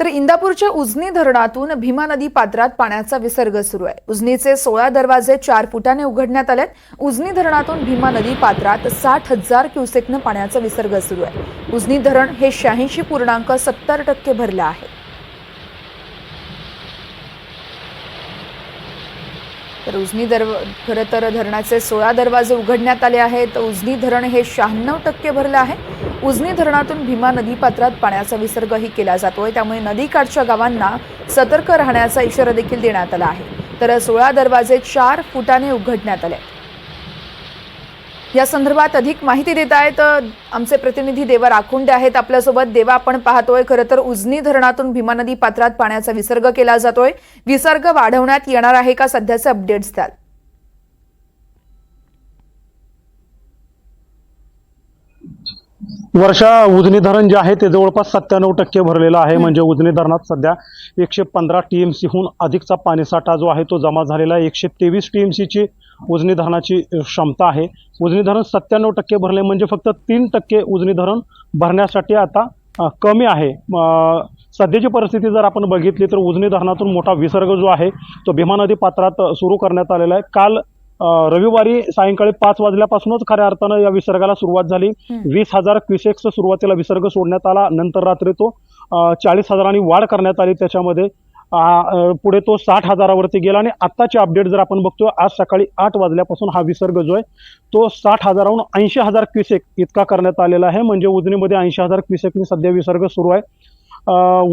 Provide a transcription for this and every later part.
तर इंदापूरच्या उजनी धरणातून भीमा नदी पात्रात पाण्याचा विसर्ग सुरू आहे. उजनीचे सोळा दरवाजे चार फुटाने उघडण्यात आले उजनी धरणातून भीमा नदी पात्रात साठ हजार क्युसेकनं पाण्याचा विसर्ग सुरू आहे. उजनी धरण हे शहाऐंशी पूर्णांक सत्तर टक्के भरलं आहे. तर उजनी दर खरं तर धरणाचे सोळा दरवाजे उघडण्यात आले आहेत. उजनी धरण हे शहाण्णव टक्के भरलं आहे. उजनी धरणातून भीमा नदीपात्रात पाण्याचा विसर्गही केला जातोय. त्यामुळे नदीकाठच्या गावांना सतर्क राहण्याचा इशारा देखील देण्यात आला आहे. तर सोळा दरवाजे चार फुटाने उघडण्यात आले या संदर्भात अधिक माहिती देत आहेत आमचे प्रतिनिधी देवा राखुंडे आहेत आपल्यासोबत. देवा आपण पाहतोय खरं तर उजनी धरणातून भीमा नदी पात्रात पाण्याचा विसर्ग केला जातोय. विसर्ग वाढवण्यात येणार आहे का? सध्याचे अपडेट्स द्याल. वर्षा उजनी धरण जे आहे ते जवळपास सत्त्याण्णव टक्के भरलेलं आहे. म्हणजे उजनी धरणात सध्या एकशे पंधरा टीएमसीहून अधिकचा पाणीसाठा जो आहे तो जमा झालेला आहे. एकशे तेवीस टीएमसीची उजनी धरणाची क्षमता आहे. उजनी धरण सत्त्याण्णव टक्के भरले म्हणजे फक्त तीन टक्के उजनी धरण भरण्यासाठी आता कमी आहे. सध्याची परिस्थिती जर आपण बघितली तर उजनी धरणातून मोठा विसर्ग जो आहे तो भीमा नदी पात्रात सुरू करण्यात आलेला आहे. काल रविवारी सायंकाळी पाच वाजल्यापासूनच खऱ्या अर्थानं या विसर्गाला सुरुवात झाली. वीस हजार क्युसेक्स सुरुवातीला विसर्ग सोडण्यात आला. नंतर रात्री तो चाळीस हजारांनी वाढ करण्यात आली त्याच्यामध्ये. पुढे तो साठ हजारावरती गेला आणि आत्ताची अपडेट जर आपण बघतो आज सकाळी आठ वाजल्यापासून हा विसर्ग जो आहे तो साठ हजाराहून ऐंशी हजार क्युसेक इतका करण्यात आलेला आहे. म्हणजे उजनीमध्ये ऐंशी हजार क्युसेकनी सध्या विसर्ग सुरू आहे.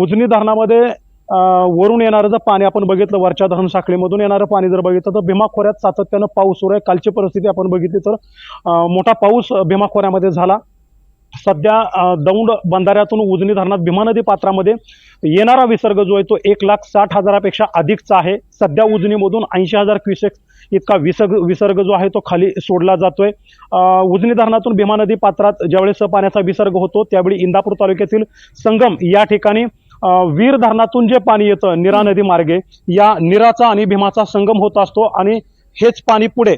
उजनी धरणामध्ये वरून येणारं जर पाणी आपण बघितलं वरच्या धरण साखळीमधून येणारं पाणी जर बघितलं तर भीमा खोऱ्यात सातत्यानं पाऊस सुरू आहे. कालची परिस्थिती आपण बघितली तर मोठा पाऊस भीमा खोऱ्यामध्ये झाला. सध्या दौंड बंधाऱ्यातून उजनी धरणात भीमा नदी पात्रामध्ये येणारा विसर्ग जो आहे तो एक लाख साठ हजारापेक्षा अधिकचा आहे. सध्या उजनीमधून ऐंशी हजार क्युसेक इतका विसर्ग विसर्ग जो आहे तो खाली सोडला जातोय. उजनी धरणातून भीमा नदी पात्रात ज्यावेळेस पाण्याचा विसर्ग होतो त्यावेळी इंदापूर तालुक्यातील संगम या ठिकाणी वीर धरणातून जे पाणी येतं निरा नदी मार्गे या निराचा आणि भीमाचा संगम होत असतो आणि हेच पाणी पुढे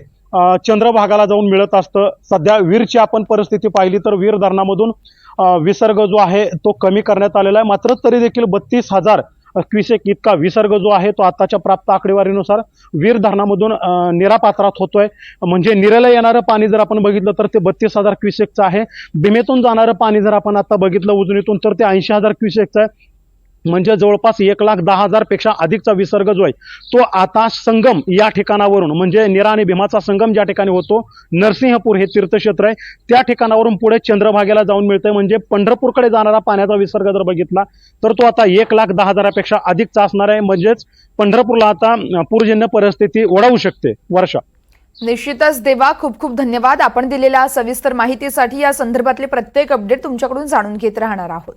चंद्रभागाला जाऊन मिळत असतं. सध्या वीरची आपण परिस्थिती पाहिली तर वीर धरणामधून विसर्ग जो आहे तो कमी करण्यात आलेला आहे. मात्र तरी देखील बत्तीस हजार क्युसेक इतका विसर्ग जो आहे तो आताच्या प्राप्त आकडेवारीनुसार वीर धरणामधून अ, निरा पात्रात होतोय. म्हणजे निरेला येणारं पाणी जर आपण बघितलं तर ते बत्तीस हजार क्युसेकचं आहे. भीमेतून जाणारं पाणी जर आपण आता बघितलं उजनीतून तर ते ऐंशी हजार क्युसेकचं आहे. म्हणजे जवळपास एक लाख दहा हजारपेक्षा अधिकचा विसर्ग जो आहे तो आता संगम या ठिकाणावरून म्हणजे निरा आणि भीमाचा संगम ज्या ठिकाणी होतो नरसिंहपूर हे तीर्थक्षेत्र आहे त्या ठिकाणावरून पुढे चंद्रभागेला जाऊन मिळतंय. म्हणजे पंढरपूरकडे जाणारा पाण्याचा विसर्ग जर बघितला तर तो आता एक लाख दहा हजारापेक्षा अधिकचा असणार आहे. म्हणजेच पंढरपूरला आता पूरजन्य परिस्थिती ओढावू शकते वर्षा. निश्चितच देवा खूप खूप धन्यवाद. आपण दिलेल्या सविस्तर माहितीसाठी या संदर्भातले प्रत्येक अपडेट तुमच्याकडून जाणून घेत राहणार आहोत.